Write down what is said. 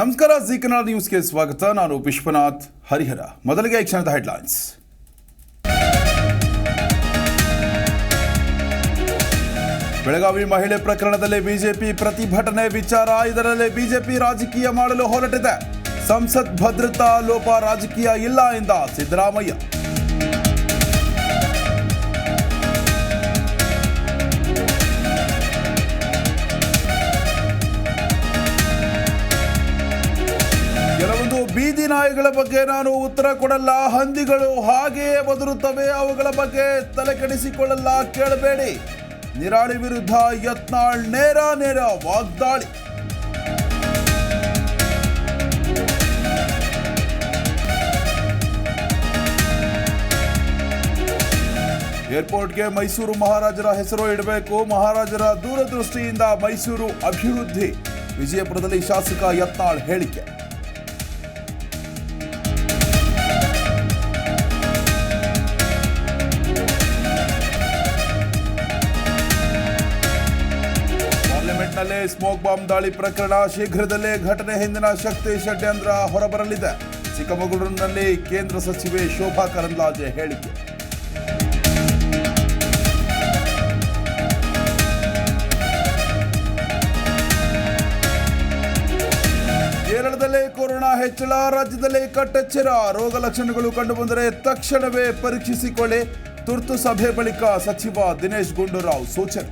ನಮಸ್ಕಾರ, ಜಿ ಕನ್ನಡ ನ್ಯೂಸ್ಗೆ ಸ್ವಾಗತ. ನಾನು ವಿಶ್ವನಾಥ್ ಹರಿಹರ. ಮೊದಲಿಗೆ ಕ್ಷಣದ ಹೆಡ್ಲೈನ್ಸ್ ಬೆಳಗಾವಿ ಮಹಿಳೆ ಪ್ರಕರಣದಲ್ಲಿ ಬಿಜೆಪಿ ಪ್ರತಿಭಟನೆ ವಿಚಾರ. ಇದರಲ್ಲಿ ಬಿಜೆಪಿ ರಾಜಕೀಯ ಮಾಡಲು ಹೊರಟಿದೆ ಸಂಸತ್ ಭದ್ರತಾ ಲೋಪ ರಾಜಕೀಯ ಇಲ್ಲ ಎಂದ ಸಿದ್ದರಾಮಯ್ಯ. ಬೀದಿ ನಾಯಿಗಳ ಬಗ್ಗೆ ನಾನು ಉತ್ತರ ಕೊಡಲ್ಲ, ಹಂದಿಗಳು ಹಾಗೆಯೇ ಬದುರುತ್ತವೆ, ಅವುಗಳ ಬಗ್ಗೆ ತಲೆ ಕೆಡಿಸಿಕೊಳ್ಳಲ್ಲ ಕೇಳಬೇಡಿ. ನಿರಾಳಿ ವಿರುದ್ಧ ಯತ್ನಾಳ್ ನೇರ ನೇರ ವಾಗ್ದಾಳಿ. ಏರ್ಪೋರ್ಟ್ಗೆ ಮೈಸೂರು ಮಹಾರಾಜರ ಹೆಸರು ಇಡಬೇಕು, ಮಹಾರಾಜರ ದೂರದೃಷ್ಟಿಯಿಂದ ಮೈಸೂರು ಅಭಿವೃದ್ಧಿ. ವಿಜಯಪುರದಲ್ಲಿ ಶಾಸಕ ಯತ್ನಾಳ್ ಹೇಳಿಕೆ. ಪಾರ್ಲಿಮೆಂಟ್ನಲ್ಲೇ ಸ್ಮೋಕ್ ಬಾಂಬ್ ದಾಳಿ ಪ್ರಕರಣ ಶೀಘ್ರದಲ್ಲೇ ಘಟನೆ ಹಿಂದಿನ ಶಕ್ತಿ ಷಡ್ಯಂತ್ರ ಹೊರಬರಲಿದೆ. ಚಿಕ್ಕಮಗಳೂರಿನಲ್ಲಿ ಕೇಂದ್ರ ಸಚಿವೆ ಶೋಭಾ ಕರಂದ್ಲಾಜೆ ಹೇಳಿಕೆ. ಕೇರಳದಲ್ಲೇ ಕೊರೋನಾ ಹೆಚ್ಚಳ, ರಾಜ್ಯದಲ್ಲಿ ಕಟ್ಟೆಚ್ಚರ, ರೋಗ ಲಕ್ಷಣಗಳು ಕಂಡುಬಂದರೆ ತಕ್ಷಣವೇ ಪರೀಕ್ಷಿಸಿಕೊಳ್ಳಿ. ತುರ್ತು ಸಭೆ ಬಳಿಕ ಸಚಿವ ದಿನೇಶ್ ಗುಂಡೂರಾವ್ ಸೂಚನೆ.